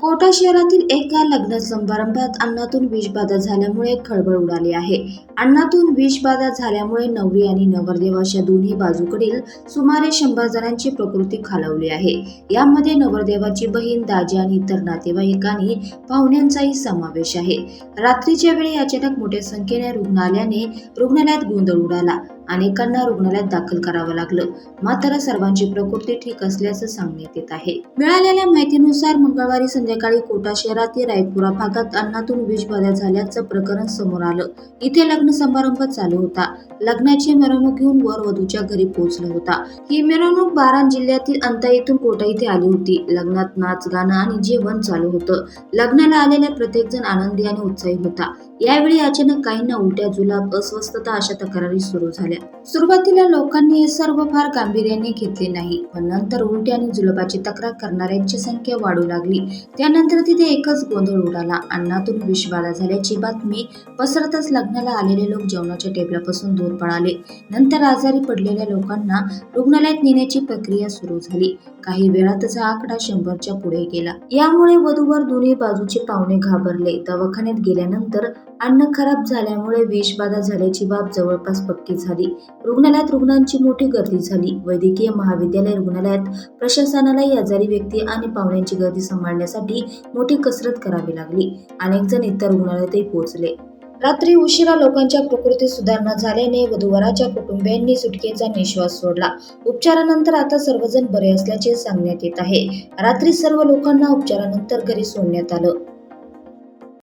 कोटा शहरातील एका लग्न समारंभात अन्नातून विषबाधा झाल्यामुळे खळबळ उडाली आहे. अन्नातून विषबाधा झाल्यामुळे नवरी आणि नवरदेव अशा दोन्ही बाजूकडील सुमारे शंभर जणांची प्रकृती खालावली आहे. यामध्ये नवरदेवाची बहीण दाजी आणि इतर नातेवाईकांनी पाहुण्यांचाही समावेश आहे. रात्रीच्या वेळी अचानक मोठ्या संख्येने रुग्ण आल्याने रुग्णालयात गोंधळ उडाला. अनेकांना रुग्णालयात दाखल करावं लागलं. मात्र सर्वांची प्रकृती ठीक असल्याचं सांगण्यात येत आहे. मिळालेल्या माहितीनुसार मंगळवारी संध्याकाळी संध्याकाळी कोटा शहरातील रायपुरा भागात अन्नातून विषबाधा झाल्याचं प्रकरण समोर आलं. इथे लग्न समारंभ चालू होता. लग्नाची मिरवणूक घेऊन वर वधूच्या घरी पोहोचला होता. ही मिरवणूक बारा जिल्ह्यातील अंता येथून कोटा इथे आली होती. लग्नात नाच गाणं आणि जेवण चालू होतं. लग्नाला आलेला प्रत्येक जण आनंदी आणि उत्साही होता. यावेळी अचानक काहींना उलट्या जुलाब अस्वस्थता अशा तक्रारी सुरू झाल्या. सुरुवातीला लोकांनी हे सर्व फार गांभीर्याने घेतले नाही पण नंतर उलट्या आणि जुलाबाची तक्रार करणाऱ्यांची संख्या वाढू लागली. त्यानंतर तिथे एकच गोंधळ उडाला. अन्नातून विषबाधा झाल्याची बातमी पसरतच लग्नाला आलेले लोक जेवणाच्या टेबलापासून दूर पळाले. नंतर आजारी पडलेल्या लोकांना रुग्णालयात नेण्याची प्रक्रिया सुरू झाली. काही वेळातच हा आकडा शंभरच्या पुढे गेला. यामुळे वधूवर दोन्ही बाजूचे पाहुणे घाबरले. दवाखान्यात गेल्यानंतर अन्न खराब झाल्यामुळे विषबाधा झाल्याची बाब जवळपास पक्की झाली. रुग्णालयात रुग्णांची मोठी गर्दी झाली. वैद्यकीय महाविद्यालय रुग्णालयात प्रशासनालाही आजारी व्यक्ती आणि पाहुण्यांची गर्दी सांभाळण्यासाठी मोठी कसरत करावी लागली. अनेक जण इतर रुग्णालयातही पोहोचले. रात्री उशिरा लोकांच्या प्रकृती सुधारणा झाल्याने वधूवराच्या कुटुंबियांनी सुटकेचा निश्वास सोडला. उपचारानंतर आता सर्वजण बरे असल्याचे सांगण्यात येत आहे. रात्री सर्व लोकांना उपचारानंतर घरी सोडण्यात आलं.